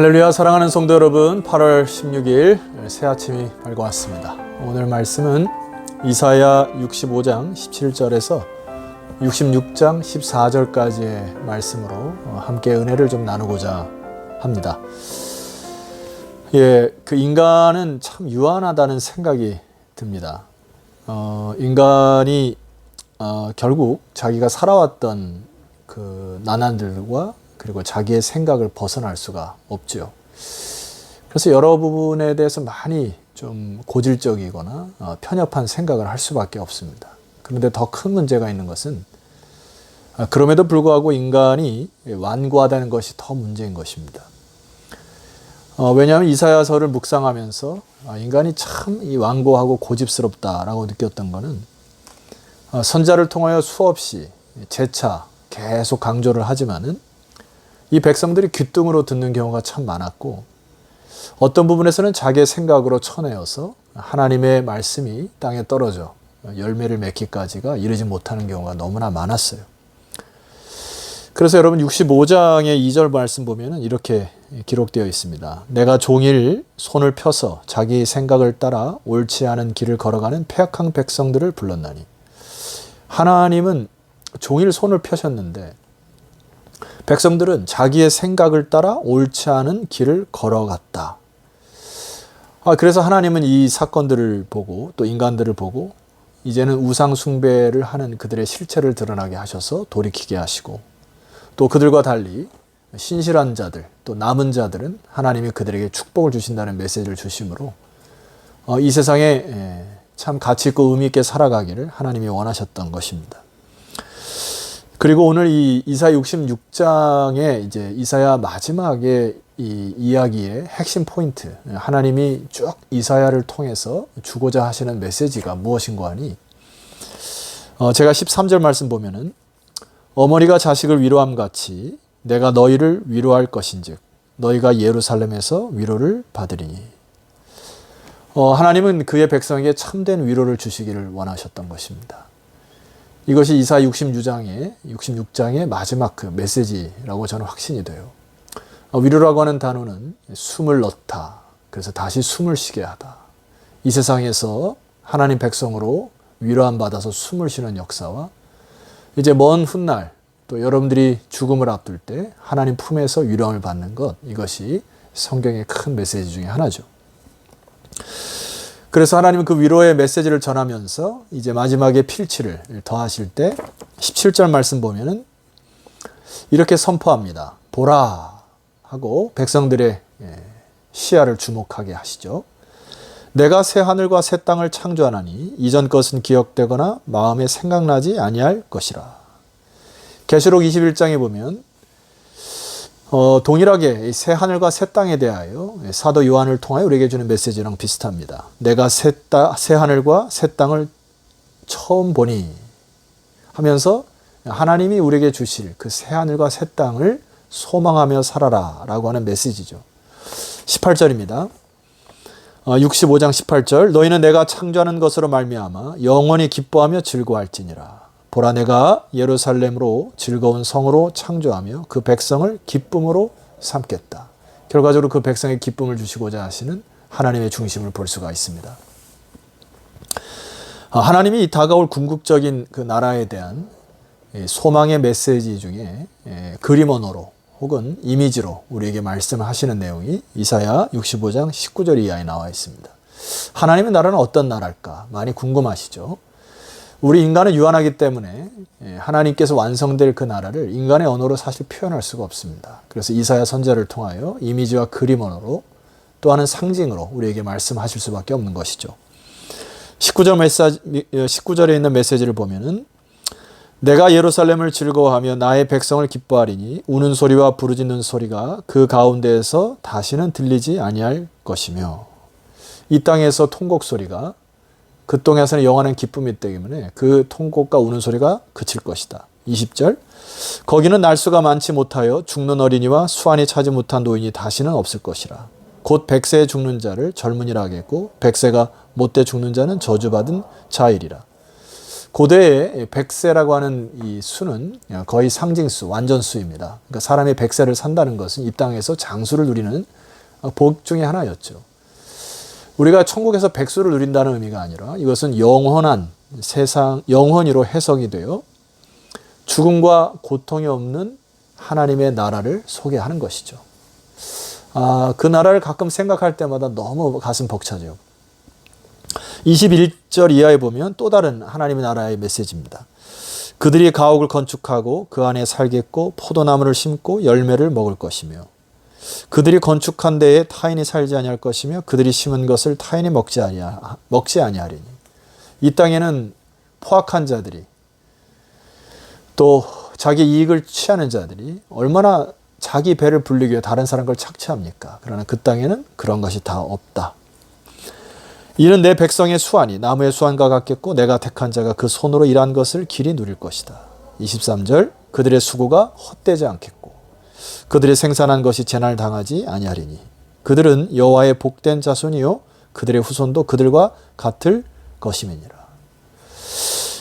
할렐루야 사랑하는 성도 여러분 8월 16일 새 아침이 밝아왔습니다. 오늘 말씀은 이사야 65장 17절에서 66장 14절까지의 말씀으로 어, 함께 은혜를 좀 나누고자 합니다. 예, 그 인간은 참 유한하다는 생각이 듭니다. 어, 인간이 어, 결국 자기가 살아왔던 그 난안들과 그리고 자기의 생각을 벗어날 수가 없죠. 그래서 여러 부분에 대해서 많이 좀 고질적이거나 어, 편협한 생각을 할 수밖에 없습니다. 그런데 더 큰 문제가 있는 것은 아, 그럼에도 불구하고 인간이 완고하다는 것이 더 문제인 것입니다. 어, 왜냐하면 이사야서를 묵상하면서 아, 인간이 참 이 완고하고 고집스럽다라고 느꼈던 것은 어, 선자를 통하여 수없이 재차 계속 강조를 하지만은 이 백성들이 귀뚱으로 듣는 경우가 참 많았고 어떤 부분에서는 자기의 생각으로 쳐내어서 하나님의 말씀이 땅에 떨어져 열매를 맺기까지가 이르지 못하는 경우가 너무나 많았어요. 그래서 여러분 65장의 2절 말씀 보면은 이렇게 기록되어 있습니다. 내가 종일 손을 펴서 자기 생각을 따라 옳지 않은 길을 걸어가는 폐악한 백성들을 불렀나니 하나님은 종일 손을 펴셨는데 백성들은 자기의 생각을 따라 옳지 않은 길을 걸어갔다. 아, 그래서 하나님은 이 사건들을 보고 또 인간들을 보고 이제는 우상 숭배를 하는 그들의 실체를 드러나게 하셔서 돌이키게 하시고 또 그들과 달리 신실한 자들 또 남은 자들은 하나님이 그들에게 축복을 주신다는 메시지를 주심으로 어, 이 세상에 에, 참 가치 있고 의미 있게 살아가기를 하나님이 원하셨던 것입니다. 그리고 오늘 이 이사 66장의 이제 이사야 마지막에 이 이야기의 핵심 포인트 하나님이 쭉 이사야를 통해서 주고자 하시는 메시지가 무엇인고 하니 어, 제가 13절 말씀 보면은 어머니가 자식을 위로함 같이 내가 너희를 위로할 것인즉 너희가 예루살렘에서 위로를 받으리니 어, 하나님은 그의 백성에게 참된 위로를 주시기를 원하셨던 것입니다. 이것이 이사 66장의 66장의 마지막 그 메시지라고 저는 확신이 돼요. 어, 위로라고 하는 단어는 숨을 넣다. 그래서 다시 숨을 쉬게 하다. 이 세상에서 하나님 백성으로 위로함 받아서 숨을 쉬는 역사와 이제 먼 훗날 또 여러분들이 죽음을 앞둘 때 하나님 품에서 위로함을 받는 것 이것이 성경의 큰 메시지 중에 하나죠. 그래서 하나님은 그 위로의 메시지를 전하면서 이제 마지막에 필치를 더하실 때 17절 말씀 보면은 이렇게 선포합니다. 보라 하고 백성들의 예, 시야를 주목하게 하시죠. 내가 새 하늘과 새 땅을 창조하나니 이전 것은 기억되거나 마음에 생각나지 아니할 것이라. 계시록 21장에 보면 어, 동일하게 새 하늘과 새 땅에 대하여 사도 요한을 통하여 우리에게 주는 메시지랑 비슷합니다. 내가 새, 따, 새 하늘과 새 땅을 처음 보니 하면서 하나님이 우리에게 주실 그 새 하늘과 새 땅을 소망하며 살아라 라고 하는 메시지죠. 18절입니다. 65장 18절 너희는 내가 창조하는 것으로 말미암아 영원히 기뻐하며 즐거워할지니라. 보라 내가 예루살렘으로 즐거운 성으로 창조하며 그 백성을 기쁨으로 삼겠다. 결과적으로 그 백성의 기쁨을 주시고자 하시는 하나님의 중심을 볼 수가 있습니다. 아, 하나님이 이 다가올 궁극적인 그 나라에 대한 소망의 메시지 중에 그림 언어로 혹은 이미지로 우리에게 말씀하시는 내용이 이사야 65장 19절 이하에 나와 있습니다. 하나님의 나라는 어떤 나라일까? 많이 궁금하시죠? 우리 인간은 유한하기 때문에 하나님께서 완성될 그 나라를 인간의 언어로 사실 표현할 수가 없습니다. 그래서 이사야 선자를 통하여 이미지와 그림 언어로 또 하는 상징으로 우리에게 말씀하실 수밖에 없는 것이죠. 19절 메시지, 19절에 있는 메시지를 보면은 내가 예루살렘을 즐거워하며 나의 백성을 기뻐하리니 우는 소리와 부르짖는 소리가 그 가운데에서 다시는 들리지 아니할 것이며 이 땅에서 통곡 소리가 그 땅에서는 영원한 기쁨이 있기 때문에 그 통곡과 우는 소리가 그칠 것이다. 20절 거기는 날수가 많지 못하여 죽는 어린이와 수완이 차지 못한 노인이 다시는 없을 것이라. 곧 백세에 죽는 자를 젊은이라 하겠고 백세가 못돼 죽는 자는 저주받은 자일이라. 고대의 백세라고 하는 이 수는 거의 상징수, 완전수입니다. 그러니까 사람이 백세를 산다는 것은 이 땅에서 장수를 누리는 복 중의 하나였죠. 우리가 천국에서 백수를 누린다는 의미가 아니라 이것은 영원한 세상, 영원히로 해석이 되어 죽음과 고통이 없는 하나님의 나라를 소개하는 것이죠. 아, 그 나라를 가끔 생각할 때마다 너무 가슴 벅차죠. 21절 이하에 보면 또 다른 하나님의 나라의 메시지입니다. 그들이 가옥을 건축하고 그 안에 살겠고 포도나무를 심고 열매를 먹을 것이며 그들이 건축한 데에 타인이 살지 아니할 것이며 그들이 심은 것을 타인이 먹지 아니하 먹지 아니하리니 이 땅에는 포악한 자들이 또 자기 이익을 취하는 자들이 얼마나 자기 배를 불리기 위해 다른 사람 걸 착취합니까? 그러나 그 땅에는 그런 것이 다 없다. 이는 내 백성의 수완이 나무의 수완과 같겠고 내가 택한 자가 그 손으로 일한 것을 길이 누릴 것이다. 23절 그들의 수고가 헛되지 않겠고 그들이 생산한 것이 재난을 당하지 아니하리니 그들은 여호와의 복된 자손이요 그들의 후손도 그들과 같을 것임이니라.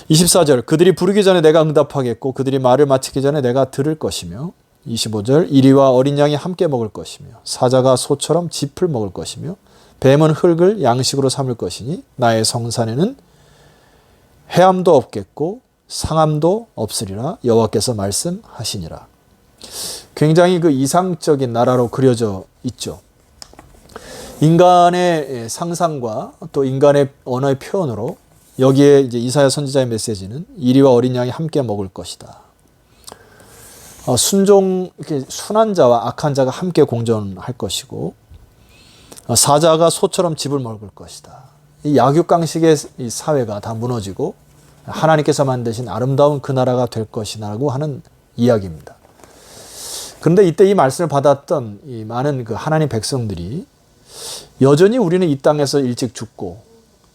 24절 그들이 부르기 전에 내가 응답하겠고 그들이 말을 마치기 전에 내가 들을 것이며 25절 이리와 어린 양이 함께 먹을 것이며 사자가 소처럼 짚을 먹을 것이며 뱀은 흙을 양식으로 삼을 것이니 나의 성산에는 해함도 없겠고 상함도 없으리라 여호와께서 말씀하시니라. 굉장히 그 이상적인 나라로 그려져 있죠. 인간의 상상과 또 인간의 언어의 표현으로 여기에 이제 이사야 선지자의 메시지는 이리와 어린 양이 함께 먹을 것이다. 어, 순종 순한 자와 악한 자가 함께 공존할 것이고 어, 사자가 소처럼 집을 먹을 것이다. 이 약육강식의 이 사회가 다 무너지고 하나님께서 만드신 아름다운 그 나라가 될 것이라고 하는 이야기입니다. 그런데 이때 이 말씀을 받았던 이 많은 그 하나님 백성들이 여전히 우리는 이 땅에서 일찍 죽고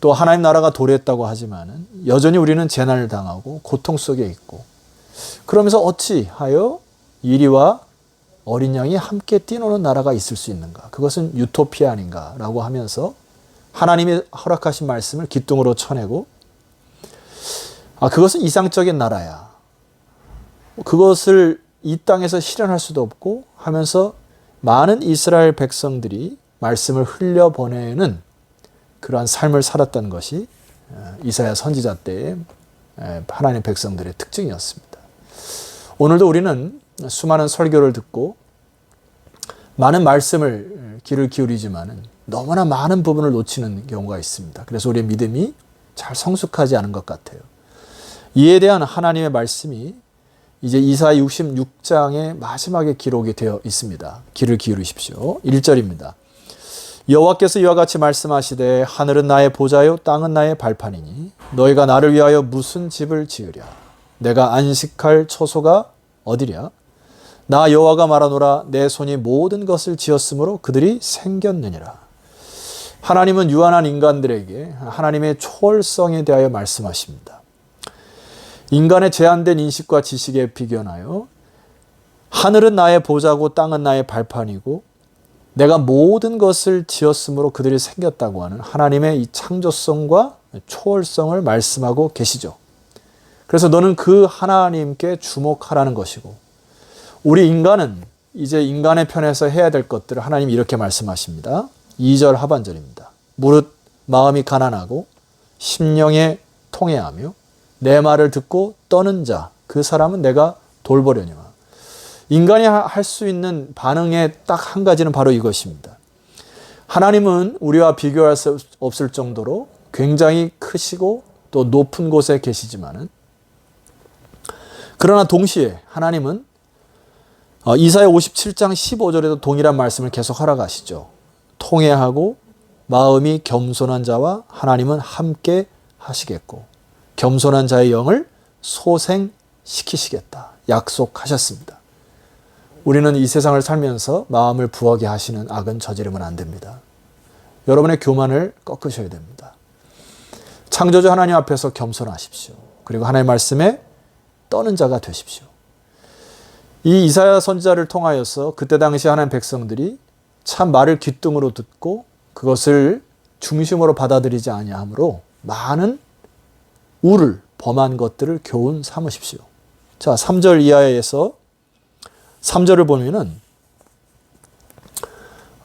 또 하나님 나라가 도래했다고 하지만은 여전히 우리는 재난을 당하고 고통 속에 있고 그러면서 어찌하여 이리와 어린 양이 함께 뛰노는 나라가 있을 수 있는가? 그것은 유토피아 아닌가라고 하면서 하나님이 허락하신 말씀을 기둥으로 쳐내고 아 그것은 이상적인 나라야. 그것을 이 땅에서 실현할 수도 없고 하면서 많은 이스라엘 백성들이 말씀을 흘려 보내는 그러한 삶을 살았던 것이 이사야 선지자 때의 하나님 백성들의 특징이었습니다. 오늘도 우리는 수많은 설교를 듣고 많은 말씀을 귀를 기울이지만은 너무나 많은 부분을 놓치는 경우가 있습니다. 그래서 우리의 믿음이 잘 성숙하지 않은 것 같아요. 이에 대한 하나님의 말씀이 이제 이사 66장의 마지막에 기록이 되어 있습니다. 귀를 기울이십시오. 1절입니다. 여호와께서 이와 같이 말씀하시되 하늘은 나의 보좌요 땅은 나의 발판이니 너희가 나를 위하여 무슨 집을 지으랴 내가 안식할 처소가 어디랴 나 여호와가 말하노라 내 손이 모든 것을 지었으므로 그들이 생겼느니라 하나님은 유한한 인간들에게 하나님의 초월성에 대하여 말씀하십니다. 인간의 제한된 인식과 지식에 비견하여 하늘은 나의 보좌고 땅은 나의 발판이고 내가 모든 것을 지었으므로 그들이 생겼다고 하는 하나님의 이 창조성과 초월성을 말씀하고 계시죠. 그래서 너는 그 하나님께 주목하라는 것이고, 우리 인간은 이제 인간의 편에서 해야 될 것들을 하나님 이렇게 말씀하십니다. 2절 하반절입니다. 무릇 마음이 가난하고 심령에 통해하며 내 말을 듣고 떠는 자, 그 사람은 내가 돌보려니와. 인간이 할 수 있는 반응의 딱 한 가지는 바로 이것입니다. 하나님은 우리와 비교할 수 없을 정도로 굉장히 크시고 또 높은 곳에 계시지만은 그러나 동시에 하나님은 어, 이사야 57장 15절에도 동일한 말씀을 계속 허락하시죠. 통회하고 마음이 겸손한 자와 하나님은 함께 하시겠고 겸손한 자의 영을 소생시키시겠다. 약속하셨습니다. 우리는 이 세상을 살면서 마음을 부하게 하시는 악은 저지르면 안 됩니다. 여러분의 교만을 꺾으셔야 됩니다. 창조주 하나님 앞에서 겸손하십시오. 그리고 하나님의 말씀에 떠는 자가 되십시오. 이 이사야 선지자를 통하여서 그때 당시 하나님 백성들이 참 말을 귀뚱으로 듣고 그것을 중심으로 받아들이지 아니하므로 많은 우를 범한 것들을 교훈 삼으십시오. 자, 3절 이하에서 3절을 보면은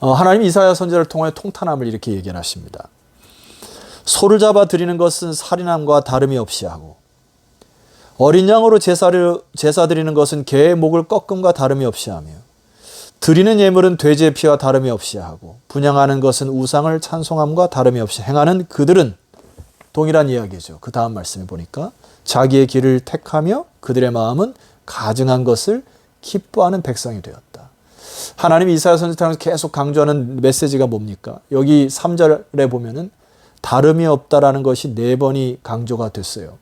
어, 하나님 이사야 선지자를 통해 통탄함을 이렇게 얘기하십니다. 소를 잡아 드리는 것은 살인함과 다름이 없이 하고 어린 양으로 제사를 제사 드리는 것은 개의 목을 꺾음과 다름이 없이 하며 드리는 예물은 돼지의 피와 다름이 없이 하고 분양하는 것은 우상을 찬송함과 다름이 없이 행하는 그들은 동일한 이야기죠. 그 다음 말씀에 보니까 자기의 길을 택하며 그들의 마음은 가증한 것을 기뻐하는 백성이 되었다. 하나님이 이사야 선지자를 계속 강조하는 메시지가 뭡니까? 여기 3절에 보면은 다름이 없다라는 것이 네 번이 강조가 됐어요.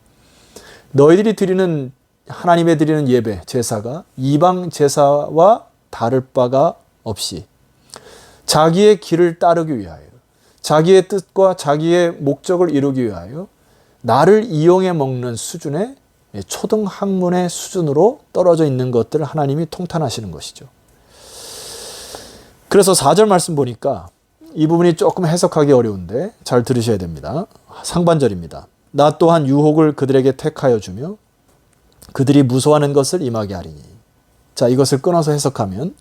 너희들이 드리는 하나님의 드리는 예배 제사가 이방 제사와 다를 바가 없이 자기의 길을 따르기 위하여 자기의 뜻과 자기의 목적을 이루기 위하여 나를 이용해 먹는 수준의 초등 학문의 수준으로 떨어져 있는 것들을 하나님이 통탄하시는 것이죠. 그래서 4절 말씀 보니까 이 부분이 조금 해석하기 어려운데 잘 들으셔야 됩니다. 상반절입니다. 나 또한 유혹을 그들에게 택하여 주며 그들이 무서워하는 것을 임하게 하리니. 자, 이것을 끊어서 해석하면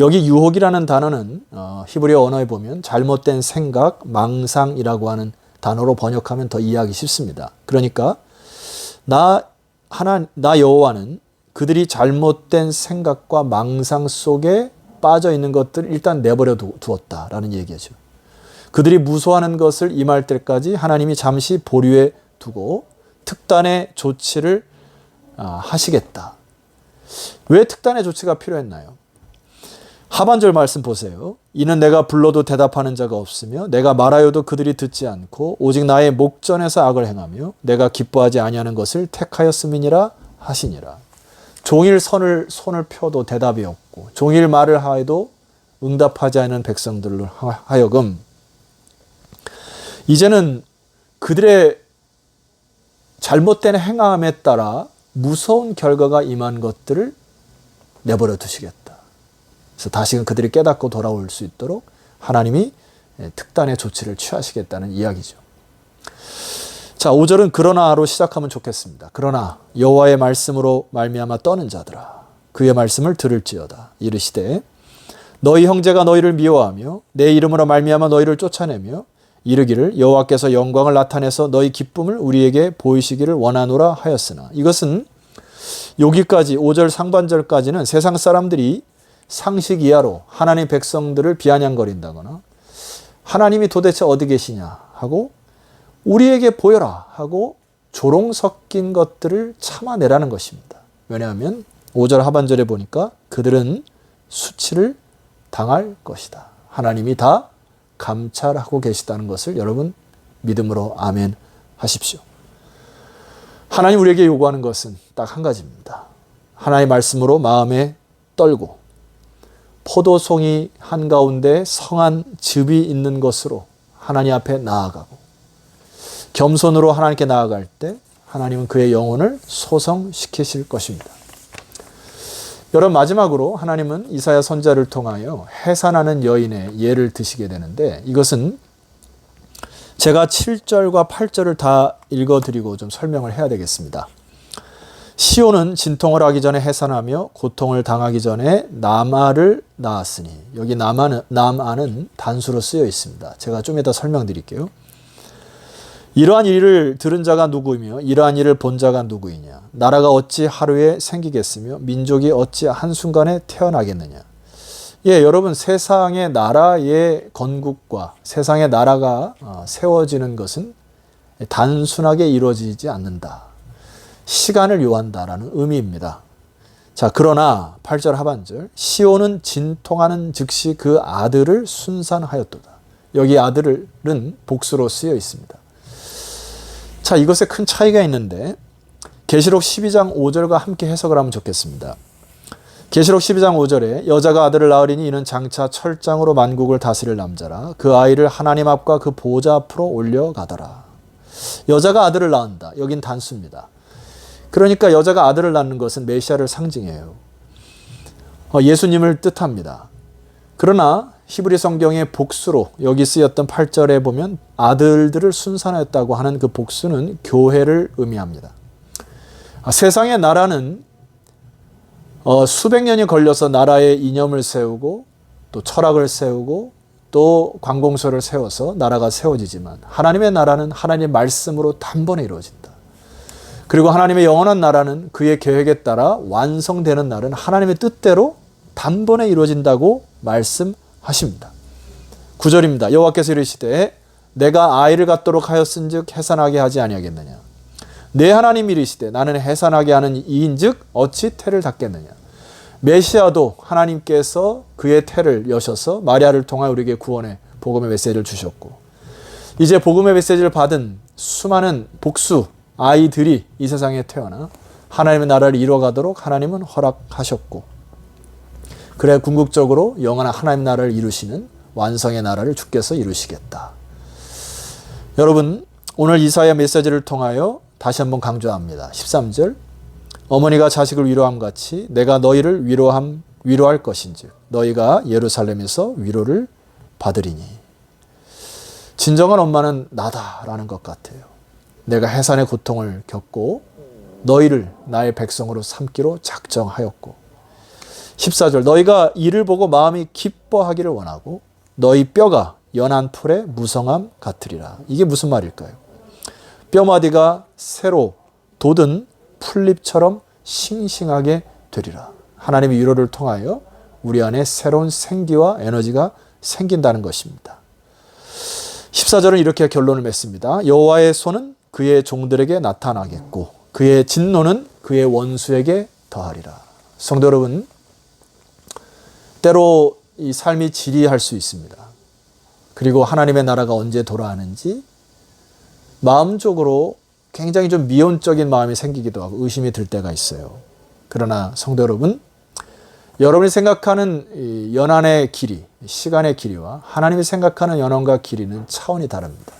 여기 유혹이라는 단어는 어, 히브리어 언어에 보면 잘못된 생각, 망상이라고 하는 단어로 번역하면 더 이해하기 쉽습니다. 그러니까 나 하나 나 여호와는 그들이 잘못된 생각과 망상 속에 빠져 있는 것들을 일단 내버려 두- 두었다라는 얘기죠. 그들이 무소하는 것을 임할 때까지 하나님이 잠시 보류해 두고 특단의 조치를 아, 하시겠다. 왜 특단의 조치가 필요했나요? 하반절 말씀 보세요. 이는 내가 불러도 대답하는 자가 없으며 내가 말하여도 그들이 듣지 않고 오직 나의 목전에서 악을 행하며 내가 기뻐하지 아니하는 것을 택하였음이니라 하시니라. 종일 선을 손을 펴도 대답이 없고 종일 말을 하여도 응답하지 않는 백성들로 하- 하여금 이제는 그들의 잘못된 행함에 따라 무서운 결과가 임한 것들을 내버려 두시겠다. 그래서 다시금 그들이 깨닫고 돌아올 수 있도록 하나님이 특단의 조치를 취하시겠다는 이야기죠. 자, 5절은 그러나로 시작하면 좋겠습니다. 그러나 여호와의 말씀으로 말미암아 떠는 자들아 그의 말씀을 들을지어다 이르시되 너희 형제가 너희를 미워하며 내 이름으로 말미암아 너희를 쫓아내며 이르기를 여호와께서 영광을 나타내서 너희 기쁨을 우리에게 보이시기를 원하노라 하였으나 이것은 여기까지 5절 상반절까지는 세상 사람들이 상식 이하로 하나님 백성들을 비아냥거린다거나 하나님이 도대체 어디 계시냐 하고 우리에게 보여라 하고 조롱 섞인 것들을 참아내라는 것입니다. 왜냐하면 5절 하반절에 보니까 그들은 수치를 당할 것이다. 하나님이 다 감찰하고 계시다는 것을 여러분 믿음으로 아멘 하십시오. 하나님 우리에게 요구하는 것은 딱 한 가지입니다. 하나님의 말씀으로 마음에 떨고 포도송이 한가운데 성한 즙이 있는 것으로 하나님 앞에 나아가고 겸손으로 하나님께 나아갈 때 하나님은 그의 영혼을 소성시키실 것입니다. 여러분 마지막으로 하나님은 이사야 선자를 통하여 해산하는 여인의 예를 드시게 되는데 이것은 제가 7절과 8절을 다 읽어드리고 좀 설명을 해야 되겠습니다. 시온은 진통을 하기 전에 해산하며 고통을 당하기 전에 남아를 낳았으니 여기 남아는, 남아는 단수로 쓰여 있습니다. 제가 좀 이따 설명드릴게요. 이러한 일을 들은 자가 누구이며 이러한 일을 본 자가 누구이냐 나라가 어찌 하루에 생기겠으며 민족이 어찌 한순간에 태어나겠느냐 예 여러분 세상의 나라의 건국과 세상의 나라가 어, 세워지는 것은 단순하게 이루어지지 않는다 시간을 요한다라는 의미입니다 자 그러나 8절 하반절 시온은 진통하는 즉시 그 아들을 순산하였도다 여기 아들은 복수로 쓰여 있습니다 자, 이것에 큰 차이가 있는데 계시록 12장 5절과 함께 해석을 하면 좋겠습니다. 계시록 12장 5절에 여자가 아들을 낳으리니 이는 장차 철장으로 만국을 다스릴 남자라 그 아이를 하나님 앞과 그 보좌 앞으로 올려가더라. 여자가 아들을 낳는다. 여긴 단수입니다. 그러니까 여자가 아들을 낳는 것은 메시아를 상징해요. 어, 예수님을 뜻합니다. 그러나 히브리 성경의 복수로 여기 쓰였던 8절에 보면 아들들을 순산했다고 하는 그 복수는 교회를 의미합니다. 아, 세상의 나라는 어, 수백 년이 걸려서 나라의 이념을 세우고 또 철학을 세우고 또 관공서를 세워서 나라가 세워지지만 하나님의 나라는 하나님의 말씀으로 단번에 이루어진다. 그리고 하나님의 영원한 나라는 그의 계획에 따라 완성되는 날은 하나님의 뜻대로 단번에 이루어진다고 말씀하십니다. 9절입니다. 여호와께서 이르시되 내가 아이를 갖도록 하였은즉 해산하게 하지 아니하겠느냐. 내 하나님 이르시되 나는 해산하게 하는 이인즉 어찌 태를 닫겠느냐. 메시아도 하나님께서 그의 태를 여셔서 마리아를 통하여 우리에게 구원의 복음의 메시지를 주셨고 이제 복음의 메시지를 받은 수많은 복수 아이들이 이 세상에 태어나 하나님의 나라를 이루어가도록 하나님은 허락하셨고 그래 궁극적으로 영원한 하나님 나라를 이루시는 완성의 나라를 주께서 이루시겠다. 여러분 오늘 이사야 메시지를 통하여 다시 한번 강조합니다. 13절 어머니가 자식을 위로함 같이 내가 너희를 위로함 위로할 것인즉 너희가 예루살렘에서 위로를 받으리니 진정한 엄마는 나다라는 것 같아요. 내가 해산의 고통을 겪고 너희를 나의 백성으로 삼기로 작정하였고 14절 너희가 이를 보고 마음이 기뻐하기를 원하고 너희 뼈가 연한 풀의 무성함 같으리라. 이게 무슨 말일까요? 뼈마디가 새로 돋은 풀잎처럼 싱싱하게 되리라. 하나님의 위로를 통하여 우리 안에 새로운 생기와 에너지가 생긴다는 것입니다. 14절은 이렇게 결론을 맺습니다. 여호와의 손은 그의 종들에게 나타나겠고 그의 진노는 그의 원수에게 더하리라. 성도 여러분, 때로 이 삶이 지리할 수 있습니다. 그리고 하나님의 나라가 언제 돌아가는지 마음적으로 굉장히 좀 미온적인 마음이 생기기도 하고 의심이 들 때가 있어요. 그러나 성도 여러분, 여러분이 생각하는 이 연한의 길이, 시간의 길이와 하나님이 생각하는 연한과 길이는 차원이 다릅니다.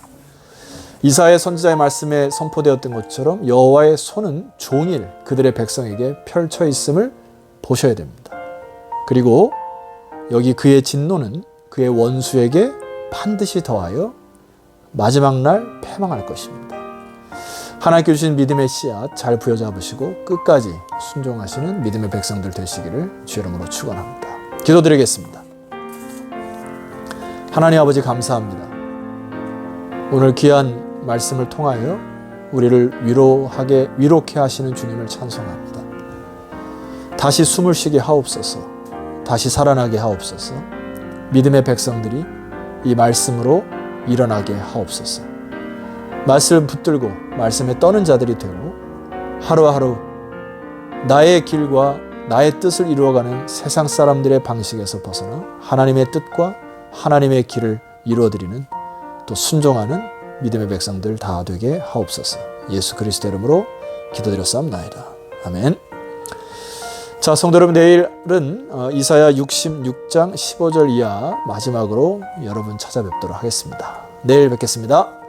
이사의 선지자의 말씀에 선포되었던 것처럼 여호와의 손은 종일 그들의 백성에게 펼쳐 있음을 보셔야 됩니다. 그리고 여기 그의 진노는 그의 원수에게 반드시 더하여 마지막 날 패망할 것입니다. 하나님께 주신 믿음의 씨앗 잘 부여잡으시고 끝까지 순종하시는 믿음의 백성들 되시기를 주 이름으로 축원합니다. 기도드리겠습니다. 하나님 아버지 감사합니다. 오늘 귀한 말씀을 통하여 우리를 위로하게 위로케 하시는 주님을 찬송합니다. 다시 숨을 쉬게 하옵소서. 다시 살아나게 하옵소서. 믿음의 백성들이 이 말씀으로 일어나게 하옵소서. 말씀 붙들고 말씀에 떠는 자들이 되고 하루하루 나의 길과 나의 뜻을 이루어가는 세상 사람들의 방식에서 벗어나 하나님의 뜻과 하나님의 길을 이루어드리는 또 순종하는 믿음의 백성들 다 되게 하옵소서. 예수 그리스도 이름으로 기도드렸사옵나이다. 아멘. 자, 성도 여러분 내일은 어, 이사야 66장 15절 이하 마지막으로 여러분 찾아뵙도록 하겠습니다. 내일 뵙겠습니다.